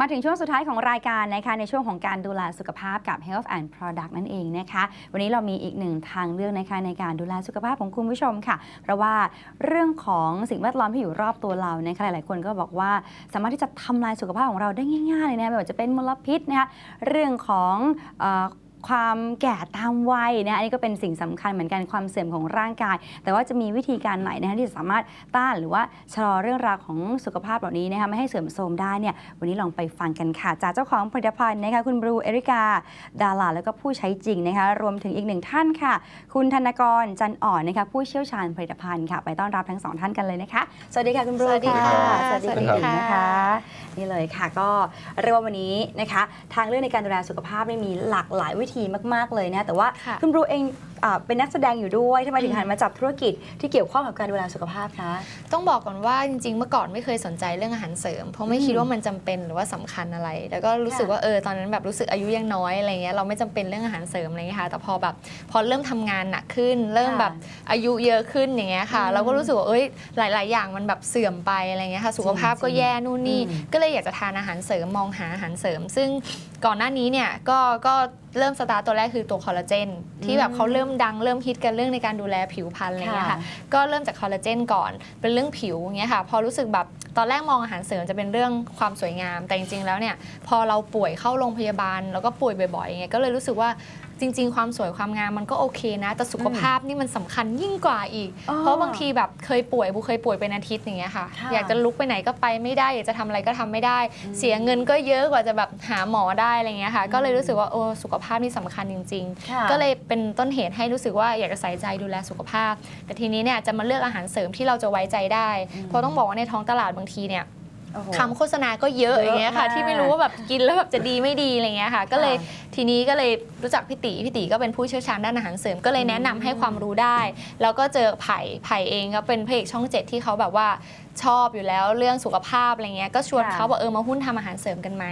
มาถึงช่วงสุดท้ายของรายการนะคะในช่วงของการดูแลสุขภาพกับ Health and Product นั่นเองนะคะ วันนี้เรามีอีกหนึ่งทางเลือกนะคะในการดูแลสุขภาพของคุณผู้ชมค่ะ เพราะว่าเรื่องของสิ่งแวดล้อมที่อยู่รอบตัวเรานะคะหลายๆคนก็บอกว่าสามารถที่จะทำลายสุขภาพของเราได้ง่ายๆเลยนะไม่ว่าจะเป็นมลพิษนะคะเรื่องของอ ความแก่ตามวัยนะอันนี้ก็เป็นสิ่งสำคัญเหมือนกันความเสื่อมของร่างกาย แต่ว่าจะมีวิธีการไหนนะคะที่จะสามารถต้านหรือว่าชะลอเรื่องราวของสุขภาพเหล่านี้นะคะไม่ให้เสื่อมโทรมได้เนี่ยวันนี้ลองไปฟังกันค่ะ จากเจ้าของผลิตภัณฑ์นะคะคุณบรูเอริกา ดาราแล้วก็ผู้ใช้จริงนะคะรวมถึงอีกหนึ่งท่านค่ะ คุณธนกรจันอ่อนนะคะผู้เชี่ยวชาญผลิตภัณฑ์ค่ะ ไปต้อนรับทั้งสองท่านกันเลยนะคะสวัสดีค่ะคุณบรูสวัสดีค่ะสวัสดีสวัสดีคุณหญิงค่ะนะคะนี่เลยค่ะก็เรียกว่าวันนี้นะคะ ทางเลือกในการดูแลสุขภาพเนี่ยมีหลากหลายวิธีมากๆเลยนะแต่ว่าค่ะ คุณบรูเองอ่าเป็นนักแสดงอยู่ด้วยทำไมถึงหันมาจับธุรกิจที่เกี่ยวข้องกับการดูแลสุขภาพคะ ต้องบอกก่อนว่าจริงๆ เมื่อก่อนไม่เคยสนใจเรื่องอาหารเสริม เพราะไม่อืมคิดว่ามันจำเป็นหรือว่าสำคัญอะไร แล้วก็รู้สึกค่ะว่าเออตอนนั้นแบบรู้สึกอายุยังน้อยอะไรเงี้ยเราไม่จำเป็นเรื่องอาหารเสริมอะไรเงี้ยค่ะแต่พอแบบพอเริ่มทำงานหนักขึ้น เริ่มแบบอายุเยอะขึ้นอย่างเงี้ยค่ะ อืมเราก็รู้สึกว่าเอ้ยหลาย ๆ อย่างมันแบบเสื่อมไปอะไรเงี้ยค่ะสุขภาพก็จริงๆแย่นู่นนี่อืม ก็เลยอยากจะทานอาหารเสริมมองหาอาหารเสริม ซึ่งก่อนหน้านี้เนี่ยก็ก็ เริ่มสตาร์ทตัวแรกคือตัวคอลลาเจนที่แบบเขาเริ่มดังเริ่มฮิตกันเรื่องในการดูแลผิวพรรณอะไรเงี้ยค่ะก็เริ่มจากคอลลาเจนก่อนเป็นเรื่องผิวอย่างเงี้ยค่ะพอรู้สึกแบบตอนแรกมองอาหารเสริมจะเป็นเรื่องความสวยงาม แต่จริงๆแล้วเนี่ยพอเราป่วยเข้าโรงพยาบาลแล้วก็ป่วยบ่อยๆอย่างเงี้ยก็เลยรู้สึกว่า จริง ๆ ความสวยความงามมันก็โอเคนะ แต่สุขภาพนี่มันสำคัญยิ่งกว่าอีก อ๋อเพราะบางทีแบบเคยป่วยบุเคยป่วยเป็นอาทิตย์อย่างเงี้ยค่ะ ค่ะอยากจะลุกไปไหนก็ไปไม่ได้ อยากจะทำอะไรก็ทำไม่ได้อืมเสียเงินก็เยอะกว่าจะแบบหาหมอได้อะไรเงี้ยค่ะ ก็เลยรู้สึกว่าโอ้สุขภาพนี่สำคัญจริงๆค่ะก็เลยเป็นต้นเหตุให้รู้สึกว่าอยากจะใส่ใจดูแลสุขภาพ แต่ทีนี้เนี่ยจะมาเลือกอาหารเสริมที่เราจะไว้ใจได้อืมเพราะต้องบอกว่าในท้องตลาดบางทีเนี่ยโอ้โห คำโฆษณาก็เยอะเยอะอย่างเงี้ยค่ะมากที่ไม่รู้ว่าแบบกินแล้วแบบจะดีไม่ดีอะไรเงี้ยค่ะ ก็เลยค่ะทีนี้ก็เลยรู้จักพี่ตีพี่ตีก็เป็นผู้เชี่ยวชาญด้านอาหารเสริม ก็เลยแนะนำให้ความรู้ได้ แล้วก็เจอไผ่ไผ่เองก็เป็นพระเอกช่องเจ็ดที่เขาแบบว่า ชอบอยู่แล้วเรื่องสุขภาพอะไรเงี้ยก็ชวนค่ะเขาบอกเออมาหุ้นทำอาหารเสริมกันไหม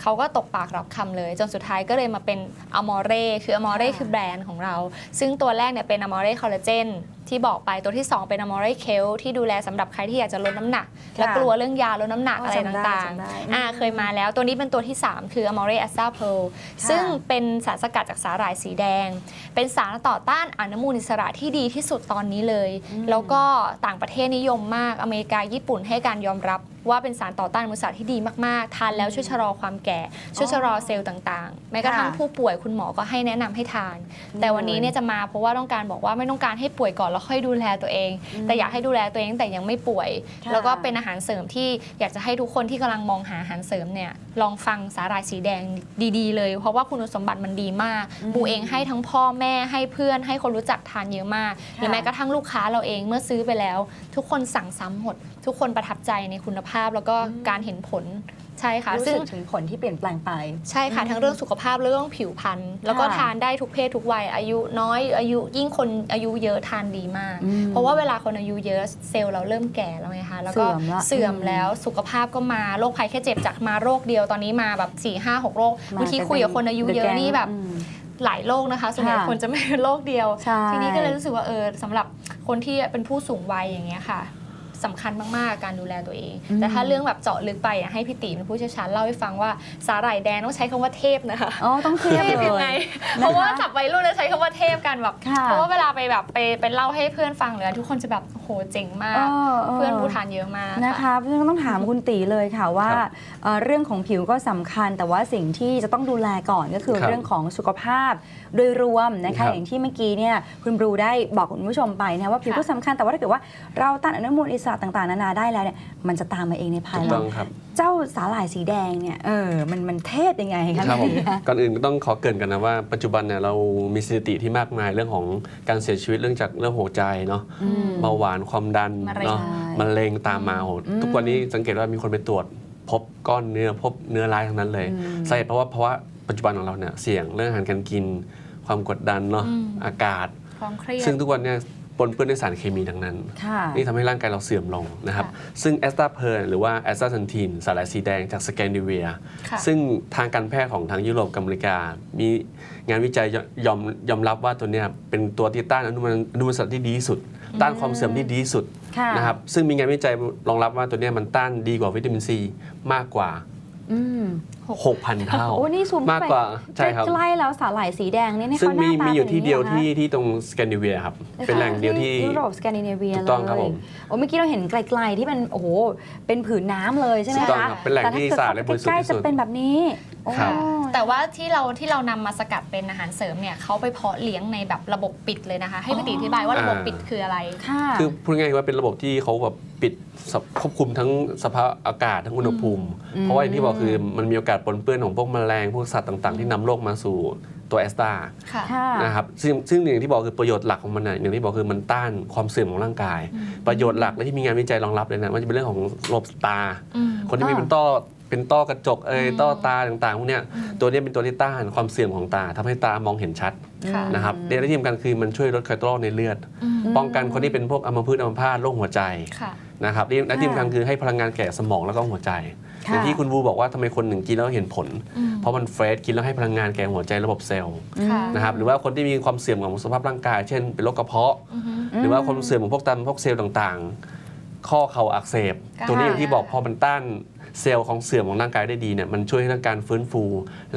เขาก็ตกปากรับคำเลย จนสุดท้ายก็เลยมาเป็นอมอเร่คืออมอเร่ค่ะคือแบรนด์ของเรา ซึ่งตัวแรกเนี่ยเป็นอมอเร่คอลลาเจนที่บอกไปตัวที่ 2 เป็นอมอเร่เคลที่ดูแลสำหรับใครที่อยากจะลดน้ำหนัก และกลัวเรื่องยาลดน้ำหนักอ๋ออะไรจำได้ต่างจำได้ๆอ่าเคยมาแล้วตัวนี้เป็นตัวที่ 3 คืออมอเร่แอสซาเพลซึ่งเป็นสารสกัดจากสาหร่ายสีแดง เป็นสารต่อต้านอนุมูลอิสระที่ดีที่สุดตอนนี้เลยอืมแล้วก็ต่างประเทศนิยมมากอเมริกาญี่ปุ่นให้การยอมรับ ว่าเป็นสารต่อต้านอนุมูลอิสระที่ดีมากๆ ทานแล้วช่วยชะลอความแก่ ช่วยชะลอเซลล์ต่างๆ แม้กระทั่งค่ะผู้ป่วยคุณหมอก็ให้แนะนำให้ทาน แต่วันนี้เนี่ยจะมาเพราะว่าต้องการบอกว่าไม่ต้องการให้ป่วยก่อนแล้วค่อยดูแลตัวเองอืมแต่อยากให้ดูแลตัวเองตั้งแต่ยังไม่ป่วย ค่ะ แล้วก็เป็นอาหารเสริมที่อยากจะให้ทุกคนที่กำลังมองหาอาหารเสริมเนี่ยลองฟังสาหร่ายสีแดงดีๆ เลย เพราะว่าคุณสมบัติมันดีมากอืมบูเองให้ทั้งพ่อแม่ให้เพื่อนให้คนรู้จักทานเยอะมากหรือแม้กระทั่งลูกค้าเราเองเมื่อซื้อไปแล้ว ทุกคนสั่งซ้ำหมด ทุกคนประทับใจในคุณภาพ แล้วก็การเห็นผลใช่ค่ะรู้ซึ่สึงกถึงผลที่เปลี่ยนแปลงไป ใช่ค่ะอืมทั้งเรื่องสุขภาพและเรื่องผิวพรรณแล้วก็ค่ะทานได้ทุกเพศทุกวัย อายุน้อยอายุยิ่งคนอายุเยอะทานดีมาก อืมเพราะว่าเวลาคนอายุเยอะเซลล์เราเริ่มแก่แล้วไงคะแล้วก็เสื่อมละเสื่อมแล้วสุขภาพก็มาโรคภัยแค่เจ็บจากมาโรคเดียวตอนนี้มาแบบ4ี่ห้าหกโรคบางทีคุยกับคนอายุเยอะนี่แบบอืมหลายโรคนะคะส่วนใหญ่ค่ะคนจะไม่เป็นโรคเดียว ใช่ ทีนี้ก็เลยรู้สึกว่าเออสำหรับคนที่เป็นผู้สูงวัยอย่างเงี้ยค่ะ สำคัญมากๆ การดูแลตัวเองอืมแต่ถ้าเรื่องแบบเจาะลึกไปอะให้พี่ตีเป็นผู้เชี่ยวชาญเล่าให้ฟังว่าสาหร่ายแดงต้องใช้คำว่าเทพนะคะอ๋อต้องเทียบเทพเลยังไงยเพราะว่าสับวัยรุ่นจะใช้คำว่าเทพกันแบบค่ะเพราะว่าเวลาไปแบบไปไปเล่าให้เพื่อนฟังหรืออะไรทุกคนจะแบบโหเจ๋งมาก เพื่อนผู้ทานเยอะมากนะคะเพราะฉะนั้นต้องถามคุณตีเลยค่ะว่าครับเอ่อเรื่องของผิวก็สำคัญ แต่ว่าสิ่งที่จะต้องดูแลก่อนก็คือครับเรื่องของสุขภาพโดยรวมนะครัคะบอย่างที่เมื่อกี้เนี่ยคุณบรูได้บอกคุณผู้ชมไปนะว่าผิวค่ะก็สำคัญแต่ว่าถ้าเกิดว่าเราต้านอนุมูลอิสระต่างๆ นานาได้แล้วเนี่ยมันจะตามมาเองในภายถูกหลัต้องงครับ เจ้าสาหร่ายสีแดงเนี่ยเออมันมันเทพยังไงคะครับผมพี่คะ ก่อนอื่นก็ต้องขอเกรินกันนะว่าปัจจุบันเนี่ยเรามีสถิติที่มากมายเรื่องของการเสียชีวิตเรื่องจากเรื่องหัวใจเนาะอืมเบาหวานความดันมะเร็ง เนาะใช่มะเร็งตามมาโหอืมทุกวันนี้สังเกตว่ามีคนไปตรวจ พบก้อนเนื้อพบเนื้อร้ายทั้งนั้นเลยอืมสาเหตุเพราะว่าเพราะว่าปัจจุบันของเราเนี่ยเสี่ยงเรื่องอาหารการกิน ความกดดันเนาะอืม อากาศ ความเครียด ซึ่งทุกวันเนี่ย ปนเปื้อนด้วยสารเคมีทั้งนั้น ค่ะ นี่ทำให้ร่างกายเราเสื่อมลงนะครับ ค่ะซึ่งแอสตาเพร์หรือว่าแอสตาซันทีนสารสีแดงจากสแกนดิเวีย ค่ะ ซึ่งทางการแพทย์ของทางยุโรปกับอเมริกา มีงานวิจัยยอมยอมรับว่าตัวเนี้ยเป็นตัวที่ต้านอนุมูลอนุมูลอิสระที่ดีที่สุด ต้านความเสื่อมที่ดีที่สุดค่ะ นะครับ ซึ่งมีงานวิจัยรองรับว่าตัวเนี้ยมันต้านดีกว่าวิตามินซีมากกว่า อืม6,000 เท่า โอ้นี่ซูมมากกว่าใช่ครับ ใกล้ๆแล้วสาหร่ายสีแดงเนี่ยนี่ซึ่งเขาหมีน้าตามีอยู่ที่เดียวป็นที่างไงคะที่ตรงสแกนดิเวียครับ เป็นแหล่งเดียวที่ ยุโรปสแกนดิเนเวียถูกต้องครับเลยผม โอ้เมื่อกี้เราเห็นไกลๆที่มันโอ้โหเป็นผืนน้ำเลยใช่ไหมถูกต้องคะครับเป็นแหล่งที่สะอาดและบริสุทธิ์ใกล้ที่ๆจะสุด เป็นแบบนี้โอ้ ครับ แต่ว่าที่เราที่เรานำมาสกัดเป็นอาหารเสริมเนี่ยเขาไปเพาะเลี้ยงในแบบระบบปิดเลยนะคะ ให้พี่ติอธิบายว่าระบบปิดคืออะไร ค่ะ คือพูดง่ายๆว่าเป็นระบบที่เขาแบบปิดสภควบคุมทั้งสภาพอากาศทั้งอุณหภูมิ อืม เพราะว่าอย่างที่บอกคือมันมีโอกาสปนเปื้อนของพวกแมลงพวกสัตว์ต่างๆ ที่นำโรคมาสู่ตัวแอสตาค่ะ ค่ะ นะครับซึ่งซึ่งอย่างที่บอกคือประโยชน์หลักของมันนะอย่างที่บอกคือมันต้านความเสื่อมของร่างกาย ประโยชน์หลักและที่มีงานวิจัยรองรับเลยนะมันจะเป็นเรื่องของระบบตา อืม คนที่มีอ่าเป็นต้อ เป็นต้อกระจกเอยอืมต้อตาต่างๆพวกเนี้ยตัวเนี้ยเป็นตัวที่ต้านความเสื่อมของตาทำให้ตามองเห็นชัดค่ะนะครับในที่สำคัญคือมันช่วยลดคอเลสเตอรอลในเลือดอืมป้องกันคนที่เป็นพวกอัมพฤกษ์อัมพาตโรคหัวใจค่ะ นะครับและและที่สำคัญคือให้พลังงานแก่สมองแล้วก็หัวใจค่ะอย่างที่คุณวูบอกว่าทำไมคนหนึ่งกินแล้วเห็นผลอืมเพราะมันเฟรชกินแล้วให้พลังงานแก่หัวใจระบบเซลล์ค่ะนะครับหรือว่าคนที่มีความเสื่อมของสภาพร่างกาย เช่นเป็นโรคกระเพาะ อือฮึ หรือว่าความเสื่อมของพวกตันพวกเซลล์ต่างๆ ข้อเข่าอักเสบค่ะตัวนี้อย่างที่บอกพอมันต้าน เซลล์ของเสื่อมของร่างกายได้ดีเนี่ยมันช่วยให้ร่างกายฟื้นฟู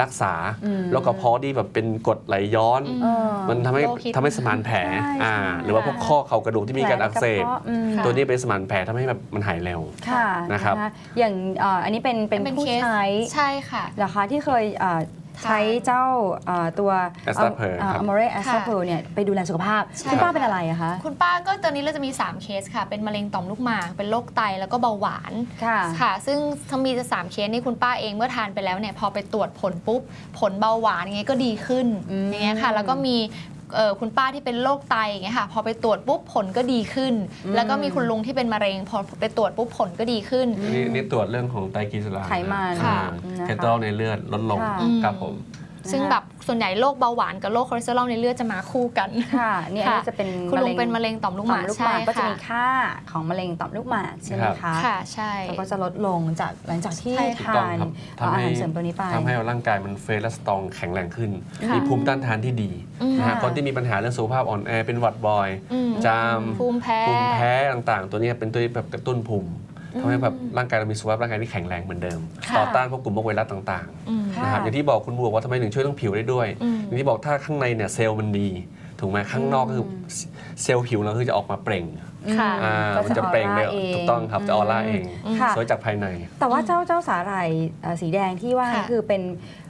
รักษาอืมโรคกระเพาะที่แบบเป็นกรดไหลย้อนอืมเออมันทำให้โรคฮิตทำให้สมานแผลใช่อ่าใช่หรือว่าพวกข้อเข่ากระดูกที่มีการอักเสบแผลในระพาะอืมค่ะตัวนี้เป็นสมานแผลทำให้แบบมันหายเร็วค่ะนะครับนะอย่างเอ่ออันนี้เป็นเป็นเป็นผู้เคสใช้ใช่ค่ะเหรอคะที่เคยเอ่อ ใช้เจ้าเอ่อตัว Astapro ครับ อมเรแอสตาเพเนี่ยไปดูแลสุขภาพ ใช่ คุณป้าเป็นอะไรอะคะ คุณป้าก็ตอนนี้เราจะมี 3 เคสค่ะ เป็นมะเร็งต่อมลูกหมาก เป็นโรคไตแล้วก็เบาหวานค่ะ ค่ะ ซึ่งทั้งมีจะสามเคสนี่คุณป้าเองเมื่อทานไปแล้วเนี่ยพอไปตรวจผลปุ๊บ ผลเบาหวานอย่างเงี้ยก็ดีขึ้นอืม อย่างเงี้ยค่ะ แล้วก็มีเอ่อ คุณป้าที่เป็นโรคไตอย่างเงี้ยค่ะพอไปตรวจปุ๊บผลก็ดีขึ้น แล้วก็มีคุณลุงที่เป็นมะเร็ง พอไปตรวจปุ๊บผลก็ดีขึ้น นี่นี่ตรวจเรื่องของไตรกลีเซอไรด์ไขมันค่ะนะคะคอเลสเตอรอลในเลือดลดลงค่ะ ครับผม ซึ่งแบบส่วนใหญ่โรคเบาหวานกับโรคคอเลสเตอรอลในเลือดจะมาคู่กันค่ะเนี่ยอันนี้ค่ะจะเป็นคุณลุงเป็นมะเร็งต่อมลูกหต่อมามกลูกหใช่มากก็จะค่ะมีค่าของมะเร็งต่อมลูกหมากใช่ไหมครับคะค่ะใช่แล้วก็จะลดลงจากหลังจากที่ใช่ถูกทาต้องนครับเอ่อทำอาให้หารเสริมตัวนี้ไปทำให้ร่างกายมันเฟรชและสตรองแข็งแรงขึ้นค่ะมีภูมิต้านทานที่ดีอืมนะฮะค่ะคนที่มีปัญหาเรื่องสุขภาพอ่อนแอเป็นหวัดบ่อยอืมจามภูมิแพ้ภูมิแพ้ต่างๆ ตัวเนี้ยเป็นตัวที่แบบกระตุ้นภูมิ ทำให้แบบร่างกายเรามีสุขภาพร่างกายที่แข็งแรงเหมือนเดิม ค่ะต่อต้านพวกกลุ่มพวกไวรัสต่างอืมค่ะๆนะครับอย่างที่บอกคุณบวกว่าทำไมถึงช่วยเรื่องผิวได้ด้วย อืมอย่างที่บอกถ้าข้างในเนี่ยเซลล์มันดี ถูกไหมข้างนอกก็คือเซลล์ผิวเราคือจะออกมาเปล่งค่ะ อ่าก็มันจะเปล่งเลยออร่าถูกต้องครับจะออร่าเองค่ะ สวยจากภายใน แต่ว่าเจ้าเจ้าสาหร่ายเอ่อสีแดงที่ว่าค่ะคือเป็น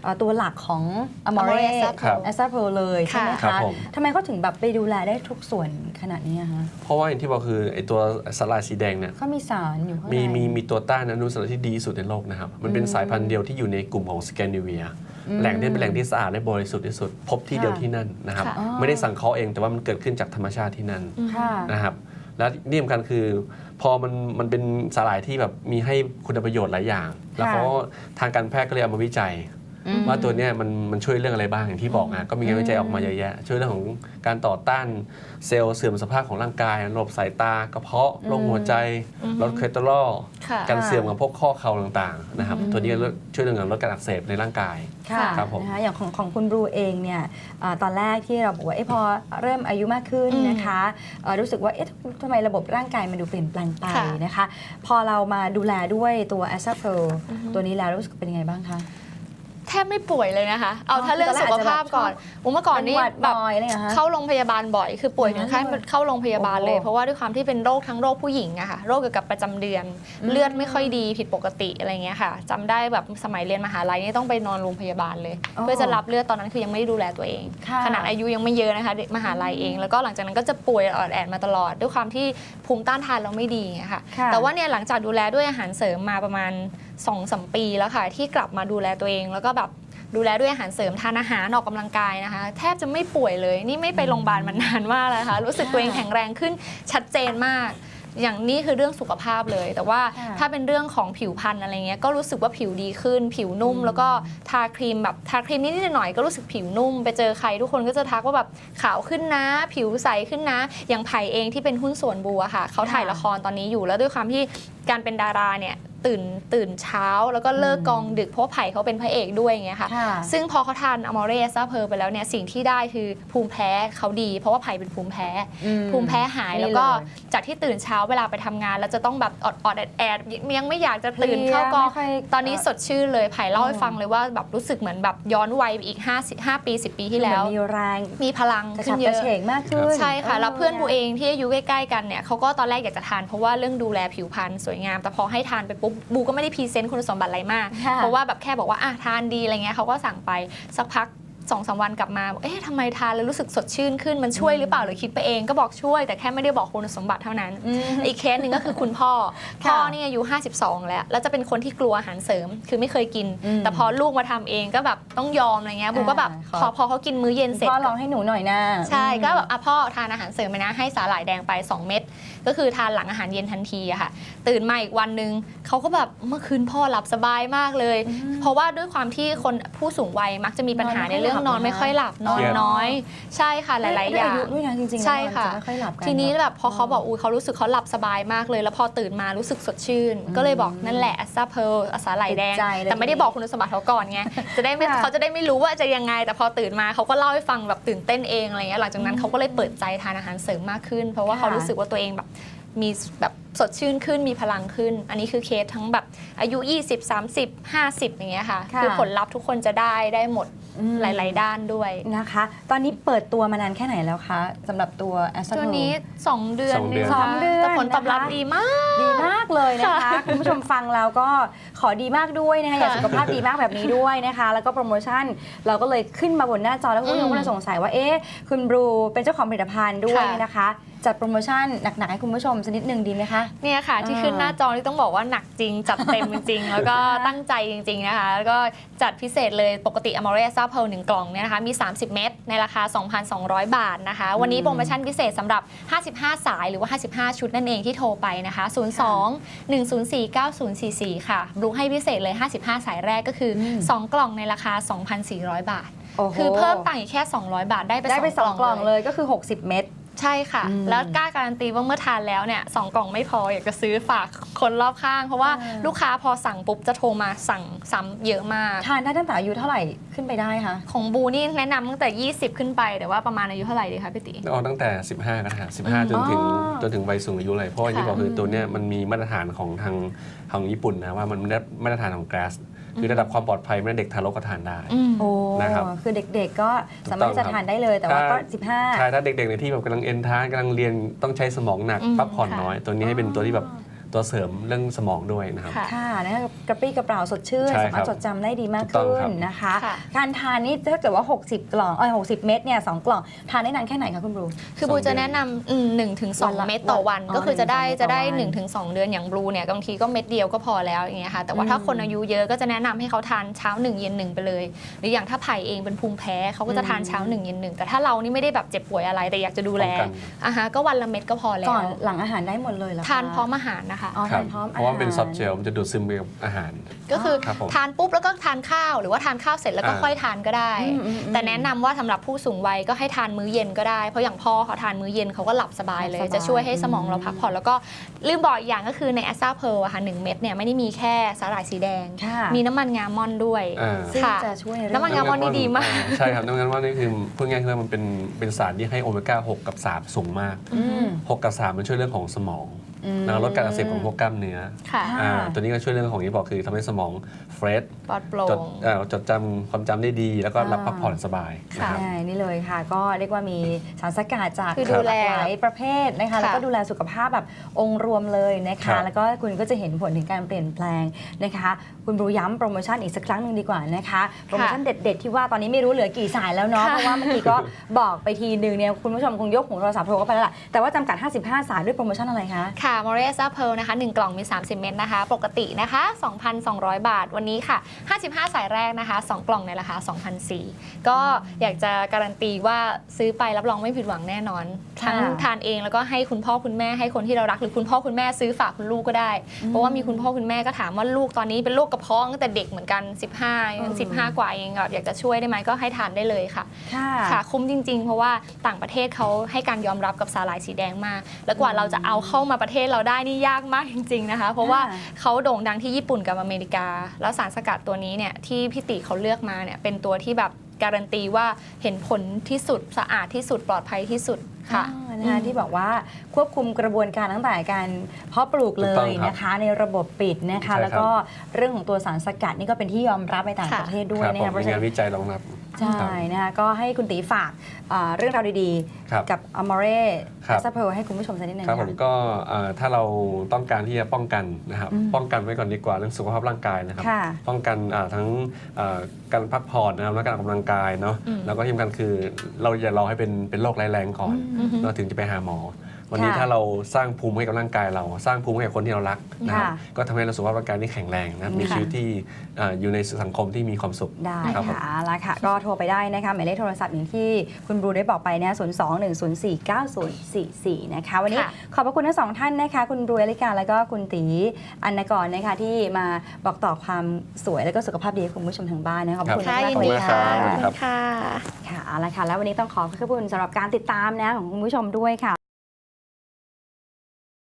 เอ่อตัวหลักของอม Amore เร Asapro ครับ แอสตาโพเลยใช่ไหมครัคะบผม ทำไมเขาถึงแบบไปดูแลได้ทุกส่วนขนาดนี้อะคะเพราะว่าอย่างที่บอกคือไอตัวสลายสีแดงเนี่ย เขามีสารอยู่ข้างใน มีมีมีตัวต้านอนุมูลอิสระที่ดีที่สุดในโลกนะครับ มันเป็นอืมสายพันธุ์เดียวที่อยู่ในกลุ่มของสแกนดิเวียอืม แหล่งที่เป็นแหล่งที่สะอาดและบริสุทธิ์ที่สุด พบที่เดียวค่ะที่นั่นนะครับ ค่ะอ๋อไม่ได้สั่งเคาะเองแต่ว่ามันเกิดขึ้นจากธรรมชาติที่นั่นค่ะ นะครับ และที่สำคัญคือพอมันมันเป็นสาหร่ายที่แบบมีให้คุณประโยชน์หลายอย่าง แล้วเขาทางการแพทย์ก็เลยเอามาวิจัยอืม ว่าตัวเนี้ยมันมันช่วยเรื่องอะไรบ้างอย่างที่บอกนะก็มีงานวิจัยออกมาเยอะแยะ ช่วยเรื่องของการต่อต้านเซลล์เสื่อมสภาพของร่างกายระบบสายตากระเพาะโรคหัวใจอืมลดคอเลสเตอรอลค่ะ การเสื่อมของพวกข้อเข่าต่างๆนะครับอืมตัวนี้ก็ช่วยเรื่องของลดการอักเสบในร่างกาย ค่ะครับผมนะคะอย่างของของคุณบรูเองเนี่ยเอ่อตอนแรกที่เราบอกว่าเอ๊ะพอเริ่มอายุมากขึ้นอืมนะคะเอ่อรู้สึกว่าเอ๊ะทำไมระบบร่างกายมันดูเปลี่ยนแปลงไปค่ะ นะคะ พอเรามาดูแลด้วยตัว a s a p r o อือฮึตัวนี้แล้วรู้สึกเป็นยังไงบ้างคะแทบไม่ป่วยเลยนะคะ เอาอ๋อถ้าเรื่องสุขภาพก่อนอุยเมื่อก่อนนี่เป็หวัดแบบบ่อยเลยเหรอคะเข้าโรงพยาบาลบ่อย คือป่วยถึงขั้นอ๋อเข้าโรงพยาบาลเลยโอ้เพราะว่าด้วยความที่เป็นโรคทั้งโรคผู้หญิงอะค่ะ โรคเกี่ยวกับประจำเดือนอืมเลือดไม่ค่อยดีผิดปกติอะไรเงี้ยค่ะจำได้แบบสมัยเรียนมหาลัยนี่ต้องไปนอนโรงพยาบาลเลย เพื่อจะรับเลือดตอนนั้นคือยังไม่ได้ดูแลตัวเองค่ะขนาดอายุยังไม่เยอะนะคะเด็กมหาลัยเอง แล้วก็หลังจากนั้นก็จะป่วยออดแอดมาตลอด ด้วยความที่ภูมิต้านทานเราไม่ดีไงค่ะค่ะ แต่ว่าเนี่ยหลังจากดูแลด้วยอาหารเสริมมาประมาณ 2อสมปีแล้วค่ะ ที่กลับมาดูแลตัวเอง แล้วก็แบบดูแลด้วยอาหารเสริมทานอาหารออกกำลังกายนะคะ แทบจะไม่ป่วยเลย นี่ไม่ไปโรงพยาบาลมานานมากแล้วค่ะ รู้สึกตัวเองแข็งแรงขึ้นชัดเจนมาก อย่างนี้คือเรื่องสุขภาพเลย แต่ว่าค่ะถ้าเป็นเรื่องของผิวพรรณอะไรเงี้ยก็รู้สึกว่าผิวดีขึ้น ผิวนุ่ม แล้วก็ทาครีมแบบทาครีมนิดๆหน่อยๆก็รู้สึกผิวนุ่ม ไปเจอใครทุกคนก็จะทักว่าแบบขาวขึ้นนะ ผิวใสขึ้นนะ อย่างไผ่เองที่เป็นหุ้นส่วนบัวค่ะ เขาถ่ายละครตอนนี้อยู่แล้วด้วยความที่การเป็นดาราเนี่ย ตื่นตื่นเช้าแล้วก็เลิกอืมกองดึกเพราะว่าไผ่เขาเป็นพระเอกด้วยอย่างเงี้ยค่ะ ค่ะ ซึ่งพอเขาทานอมอเรสซาเพอร์ไปแล้วเนี่ยสิ่งที่ได้คือภูมิแพ้เขาดี เพราะว่าไผ่เป็นภูมิแพ้ อืมภูมิแพ้หายนี่แล้วก็เลยจากที่ตื่นเช้าเวลาไปทำงาน แล้วจะต้องแบบอดอดแอดแอดยังไม่อยากจะตื่นเพลียเข้ากองไม่ค่อยตอนนี้สดชื่นเลยไผ่เล่าให้อ๋อฟังเลยว่าแบบรู้สึกเหมือนแบบย้อนวัยไปอีก5 5ปี 10 ปีที่แล้วเหมือนมีแรงมีพลังกระขึ้ฉับนเยกระอะ เฉงมากขึ้นใช่ค่ะ แล้วเพื่อนบูเองที่อายุใกล้ๆกันเนี่ยเขาก็ตอนแรกอยากจะทานเพราะว่าเรื่องดูแลผิวพรรณสวยงาม แต่พอให้ทานไปปุ๊บบูก็ไม่ได้พรีเซนต์คุณสมบัติอะไรมาก ค่ะ เพราะว่าแบบแค่บอกว่าอะทานดีอะไรเงี้ยเขาก็สั่งไปสักพักสองสามวันกลับมาบอกเอ๊ะทำไมทานแล้วรู้สึกสดชื่นขึ้นมันช่วยหรือเปล่าหรือคิดไปเองก็บอกช่วย แต่แค่ไม่ได้บอกคุณสมบัติเท่านั้น อืม อีกเคสหนึ่งก็คือคุณพ่อ ค่ะพ่อนี่อายุ 52 แล้ว แล้วจะเป็นคนที่กลัวอาหารเสริม คือไม่เคยกิน อืมแต่พอลูกมาทำเองก็แบบต้องยอมอะไรเงี้ยบูก็แบบอ่าพอพอเขากินมื้อเย็นเสร็จ พ่อลองให้หนูหน่อยนะใช่ ก็แบบอะพ่อทานอาหารเสริมไปนะ ให้สาหร่ายแดงไป 2 เม็ด ก็คือทานหลังอาหารเย็นทันทีอะค่ะตื่นมาอีกวันหนึ่งเขาก็แบบเมื่อคืนพ่อหลับสบายมากเลย เพราะว่าด้วยความที่คนผู้สูงวัยมักจะมีปัญหาในเรื่องนอนไม่ค่อยหลับนอนเครียดน้อย ใช่ค่ะหลาย ๆ อย่างด้วยด้วยนะจริงๆใช่แล้วค่ะมันจไม่ค่อยหลับกันทีนี้เอะแบบพอเขาบอกอุ้ยเขารู้สึกเขาหลับสบายมากเลย แล้วพอตื่นมารู้สึกสดชื่น ก็เลยบอกนั่นแหละอัสซาเพลอัสาไหลแดงติดใจเลยแต่ไม่ได้บอกคุณสมบัติเขาก่อนไงจะได้ไม่ค่ะเขาจะได้ไม่รู้ว่าจะยังไง แต่พอตื่นมาเขาก็เล่าให้ฟังแบบตื่นเต้นเองอะไรเงี้ยหลังจากนั้นเขาก็เลยเปิดใจทานอาหารเสริมมากขึ้น เพราะว่าเขารู้สึกว่าตัวเองแบบ มีแบบสดชื่นขึ้นมีพลังขึ้น อันนี้คือเคสทั้งแบบอายุ 20 30 50 อย่างเงี้ยค่ะ ค่ะคือผลลัพธ์ทุกคนจะได้ได้หมดอืม หลาย ๆ ด้านด้วย นะคะ ตอนนี้เปิดตัวมานานแค่ไหนแล้วคะสำหรับตัวแอส ตัวนี้ 2 เดือนสองเดือนงสองเดือนแต่ผลตอบรับนะคะ ดีมาก ดีมากเลยนะคะ คุณผู้ชมฟังแล้วก็ขอดีมากด้วยนะคะอยากค่ะสุขภาพดีมากแบบนี้ด้วยนะคะ แล้วก็โปรโมชั่นเราก็เลยขึ้นมาบนหน้าจอแล้วคุณผู้ชมอืมก็เลยสงสัยว่าเอ๊ะคุณบรูเป็นเจ้าของผลิตภัณฑ์ด้วยค่ะ นะคะ จัดโปรโมชั่นหนักๆให้คุณผู้ชมสักนิดหนึ่งดีไหมคะ เนี่ยค่ะ ที่อ่าขึ้นหน้าจอที่ต้องบอกว่าหนักจริง จัดเต็มจริงๆแล้วก็นะคะตั้งใจจริง ๆ นะคะ แล้วก็จัดพิเศษเลยปกติ a m o r e s a p e r 1กล่องเนี่ยนะคะมี 30 เม็ดในราคา 2,200 บาทนะคะ วันนี้โปรโมชั่นพิเศษสำหรับ 55 สายหรือว่า 55 ชุดนั่นเองที่โทรไปนะคะ 02 104 9044 ค่ะบลูให้พิเศษเลย 55 สายแรกก็คืออ2กล่องในราคา 2,400 บาทโอ้โหคือเพิ่มต่างอีกแค่ 200 บาทได้ไปได้ไป2สองกล่องเลยเลยก็คือ 60 เม็ด ใช่ค่ะ อืมแล้วกล้าการันตีว่าเมื่อทานแล้วเนี่ยสองกล่องไม่พออยากจะซื้อฝากคนรอบข้าง เพราะว่าอ่า ลูกค้าพอสั่งปุ๊บจะโทรมาสั่งซ้ำเยอะมาก ทานได้ตั้งแต่อายุเท่าไหร่ขึ้นไปได้คะของบูนี่แนะนำตั้งแต่ 20 ขึ้นไปแต่ว่าประมาณอายุเท่าไหร่ดีคะพี่ติเอาตั้งแต่ 15 กันนะฮะ15 จนถึงอ๋อจนถึงวัยสูงอายุเลย เพราะว่าอย่างที่ค่ะบอกคือตัวเนี้ยมันมีมาตรฐานของทางของญี่ปุ่นนะว่ามันได้มาตรฐานของ GRAS คือระดับความปลอดภัยไม่ได้เด็กทารกก็ทานได้อืมโอ้นะครับคือเด็กๆก็สามารถถูกต้องจะทานได้เลยแต่ว่าก็ถ้า15 ใช่ถ้าเด็กๆในที่แบบกำลังเอนทานกำลังเรียนต้องใช้สมองหนักอืม พักผ่อนค่ะน้อย ตัวนี้ให้เป็นตัวที่แบบ ตัวเสริมเรื่องสมองด้วยนะครับ ค่ะค่ะนะคะกระปรี้กระเปร่าสดชื่น ใช่สามารถครับจดจำได้ดีมากถูกต้องขึ้ครันบนะคะ ค่ะ การทานนี่ถ้าเกิดว่า 60 กล่องเออ60 เม็ดเนี่ยสองกล่อง ทานได้นานแค่ไหนคะคุณบรู คือบูจะแนะนำหนึ่งถึงสองวันละเม็ดต่อวันอ๋อก็คือจะได้หนึ่งถึงสองจะได้เม็ดต่อวัน1นถึงสเดือนอย่างบลูเนี่ยบางทีก็เม็ดเดียวก็พอแล้วอย่างเงี้ยค่ะแต่ว่าถ้าอืมคนอายุเยอะก็จะแนะนำให้เขาทานเช้าหนึ่งเย็นหนึ่งไปเลย หรืออย่างถ้าไผ่เองเป็นภูมิแพ้เขาก็จะทานอืมเช้าหนึ่งเย็นหนึ่งแต่ถ้าเรานี่ไม่ได้แบบเจ็บป่วยอะไรแต่อยากจะดูแลป้องกัน อะฮะก็วันละเม็ดก็พอแล้วก่อนหลังอาหารได้หมดเลยเหรอคะ ทานพร้อมอาหารนะคะอ๋อครัทานพร้อมเพราะว่ามันเป็นอหซอฟต์เจลมันจะดูดซึมไปกับอาหาร ก็คือครับผม ทานปุ๊บแล้วก็ทานข้าวหรือว่าทานข้าวเสร็จแล้วก็อ่าค่อยทานก็ได้ อืมอืมอืมแต่แนะนำว่าสำหรับผู้สูงวัยก็ให้ทานมื้อเย็นก็ได้ เพราะอย่างพ่อเขาทานมื้อเย็นเขาก็หลับสบายเลหลัยบสบาย จะช่วยให้สมองอืมเราพักผ่อนแล้วก็ลืมบอกอีกอย่างก็คือในแอสซาเพลอะค่ะหนึ่งเม็ดเนี่ยไม่ได้มีแค่สาหร่ายสีแดง ค่ะมีน้ำมันงาม่อนด้วย อ่า ซึ่งค่ะ จะช่วยใเรื่อง น้ำมันงาม่อนนี่ดีมากอ่ใช่ครับน้ำมันงาม่อนนี่คือพูดง่ายๆคือว่ามันเป็นเป็นสารที่ให้โอเมก้า 6 กับ 3 สูงมาก อืม 6 กับ 3 มันช่วยเรื่องของสมองอืม แล้วลดการอักเสบของพวกกล้ามเนื้อค่ะอ่าอ่าตัวนี้ก็ช่วยเรื่องของที่บอกคือทำให้สมองเฟรชปลอดโปร่จดง เอ่อจดจำความจำได้ดี แล้วก็รับอ่าพักผ่อนสบายนะครับ ใช่นี่เลยค่ะ ก็เรียกว่ามีสารสกัดจากคือดูแลหลายประเภทนะคะ ค่ะแล้วก็ดูแลสุขภาพแบบองค์รวมเลยนะครัคะ บ แล้วก็คุณก็จะเห็นผลถึงการเปลี่ยนแปลงนะคะ คุณบรูย้ำโปรโมชั่นอีกสักครั้งหนึ่งดีกว่านะคะ โปรโมชั่นเด็ดๆที่ว่าตอนนี้ไม่รู้เหลือกี่สายแล้วเนาะ ค่ะ เพราะว่าเมื่อกี้ก็บอกไปทีนึงเนี่ยคุณผู้ชมคงยกหูโทรศัพท์โทรเข้าไปแล้วล่ะแต่ว่าจำกัด 55 สายด้วยโปรโมชั่นอะไรคะ ค่ะ m o r e s a p e r นะคะ 1 กล่องมี 30 เม็ดนะคะ ปกตินะคะ 2,200 บาท วันนี้ค่ะ 55 สายแรกนะคะ 2 กล่องในราคา2,400ก็อยากจะการันตีว่าซื้อไปรับรองไม่ผิดหวังแน่นอนค่ะทั้งทานเองแล้วก็ให้คุณพ่อคุณแม่ให้คนที่เรารักหรือคุณพ่อคุณแม่ซื้อฝากคุณลูกก็ได้ เพราะว่ามีคุณพ่อคุณแม่ก็ถามว่าลูกตอนนี้เป็นโรคกระเพาะตั้งแต่เด็กเหมือนกัน 15ยัง15 กว่าเองแบบอยากจะช่วยได้ไหมก็ให้ทานได้เลยค่ะ ค่ะ ค่ะคุ้มจริง ๆ เพราะว่าต่างประเทศเขาให้การยอมรับกับสาหร่ายสีแดงมาก แล้วกว่าเราจะเอาเข้ามาประเทศเราได้นี่ยากมากจริง ๆนะคะ เพราะว่าอ่า เขาโด่งดังที่ญี่ปุ่นกับอเมริกา แล้วสารสกัดตัวนี้เนี่ยที่พี่ติเขาเลือกมาเนี่ยเป็นตัวที่แบบการันตีว่าเห็นผลที่สุดสะอาดที่สุดปลอดภัยที่สุดค่ะอ๋อนะคะที่บอกว่าควบคุมกระบวนการตั้งแต่การเพาะปลูกเลถูกต้องยครับนะคะ ในระบบปิดนะคะ ใช่ครับ แล้วก็เรื่องของตัวสารสกัดนี่ก็เป็นที่ยอมรับในต่างค่ะ ประเทศด้วยครับนะผมคะเพมีราะฉะงานั้นนวิจัยรองรับ ใช่นะคะก็ให้คุณตีฝากอ่าเรื่องราวดีครับๆ กับอม r เร่ครับ ซัพเพลให้คุณผู้ชมสักนิดนึงครับผมค่ะ ก็เอ่อถ้าเราต้องการที่จะป้องกันนะครับอืม ป้องกันไว้ก่อนดีกว่าเรื่องสุขภาพร่างกายนะครับ ค่ะ ป้องกันอ่าทั้งอ่าการพักผ่อนนะครับและการออกกำลังกายเนาะอืม แล้วก็ที่สำคัญคือเราอย่ารอให้เป็นเป็นโรคร้ายแรงก่อนอือฮึเราถึงจะไปหาหมอ วันนี้ค่ะถ้าเราสร้างภูมิให้กับร่างกายเรา สร้างภูมิให้กับคนที่เรารักนะครับค่ะก็ทำให้เราสุขภาพร่างกายที่แข็งแรงนะครับมีค่ะชีวิตที่อ่าอยู่ในสังคมที่มีความสุขได้ครับผมค่ะเอาละค่ะ ก็โทรไปได้นะคะหมายเลขโทรศัพท์อย่างที่คุณบรูได้บอกไปนะ0 2 1 0 4 9 0 4 4นะคะวันนี้ค่ะขอบพระคุณทั้งสองท่านนะคะคุณบรูอลิกาแล้วก็คุณตีอันนกรนะคะที่มาบอกต่อความสวยและก็สุขภาพดีให้คุณผู้ชมทางบ้านนะคะขอบคุณค่ะมากยินๆเลดียค่ะขอบคุณครับค่ะค่ะเอาละค่ะแล้ววันนี้ต้องขอขอบคุณสำหรับการติดตามนะของคุณผู้ชมด้วยค่ะ